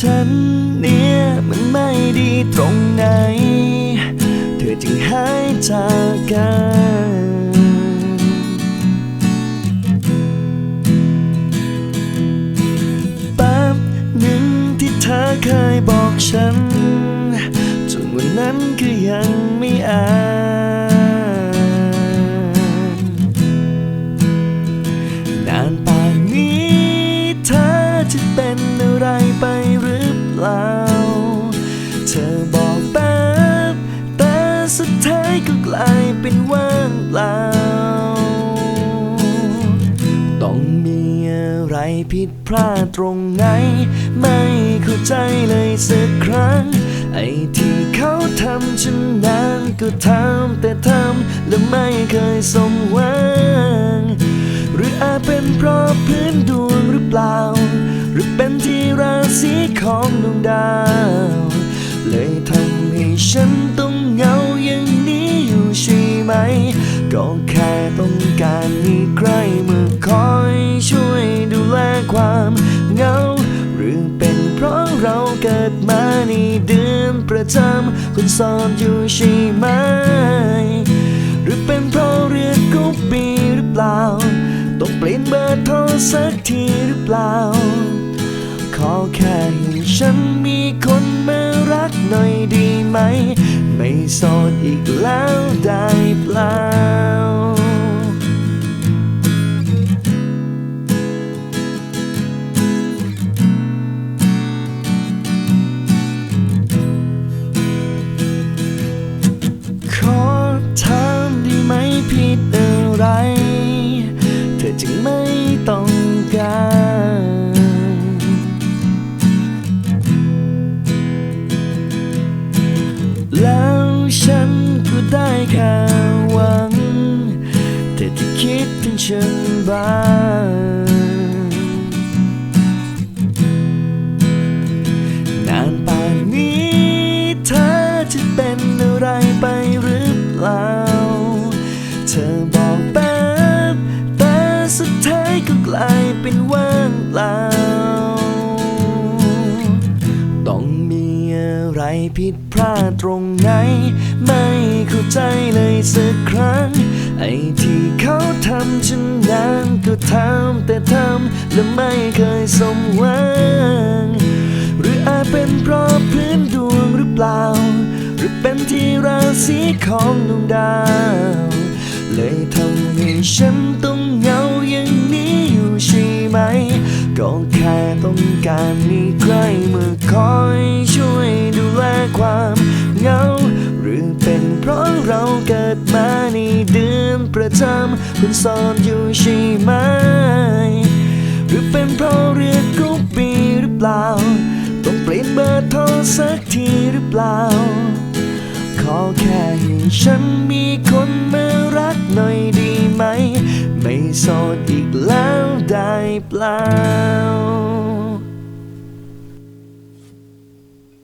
ฉันเนี่ยมันไม่ดีตรงไหน เธอจึงหายจากกันแป๊บหนึ่งที่เธอเคยบอกฉัน จนวันนั้นก็ยังไม่อา มีอะไรผิดพลาดตรงไหน ไม่เข้าใจเลยสักครั้ง ไอ้ที่เขาทำฉันนั้นก็ทำแต่ทำและไม่เคยสมหวัง หรืออาจเป็นเพราะพื้นดวงหรือเปล่า หรือเป็นที่ราศีของดวงดาว มีใครมาคอยช่วยดูแลความเหงา หรือเป็นเพราะเราเกิดมาในเดือนประจำคนสอนอยู่ใช่ไหม หรือเป็นเพราะเรือกุบบีหรือเปล่า ต้องเปลี่ยนเบอร์โทรสักทีหรือเปล่า ขอแค่ให้ฉันมีคนมารักหน่อยดีไหม ไม่โสดอีกแล้วได้เปล่า ฉันบ้างนานป่านนี้เธอจะเป็นอะไรไปหรือเปล่า เธอบอกแป๊บแต่สุดท้ายก็กลายเป็นว่างเปล่า ต้องมีอะไรผิดพลาดตรงไหน ไม่เข้าใจเลยสักครั้ง ไอ้ที่เขาทำฉันนั้นก็ทำแต่ทำและไม่เคยสมหวัง หรืออาจเป็นเพราะพื้นดวงหรือเปล่า หรือเป็นที่ราศีของดวงดาว เลยทำให้ฉันต้องเหงาอย่างนี้อยู่ใช่ไหม ก็แค่ต้องการมีใครมาคอยช่วย อนประจำคุณสอนอยู่ใช่ไหม หรือเป็นเพราะเรือกุบบีหรือเปล่า ต้องเปลี่ยนเบอร์โทรสักทีหรือเปล่า ขอแค่ให้ฉันมีคนมารักหน่อยดีไหม ไม่โสดอีกแล้วได้เปล่า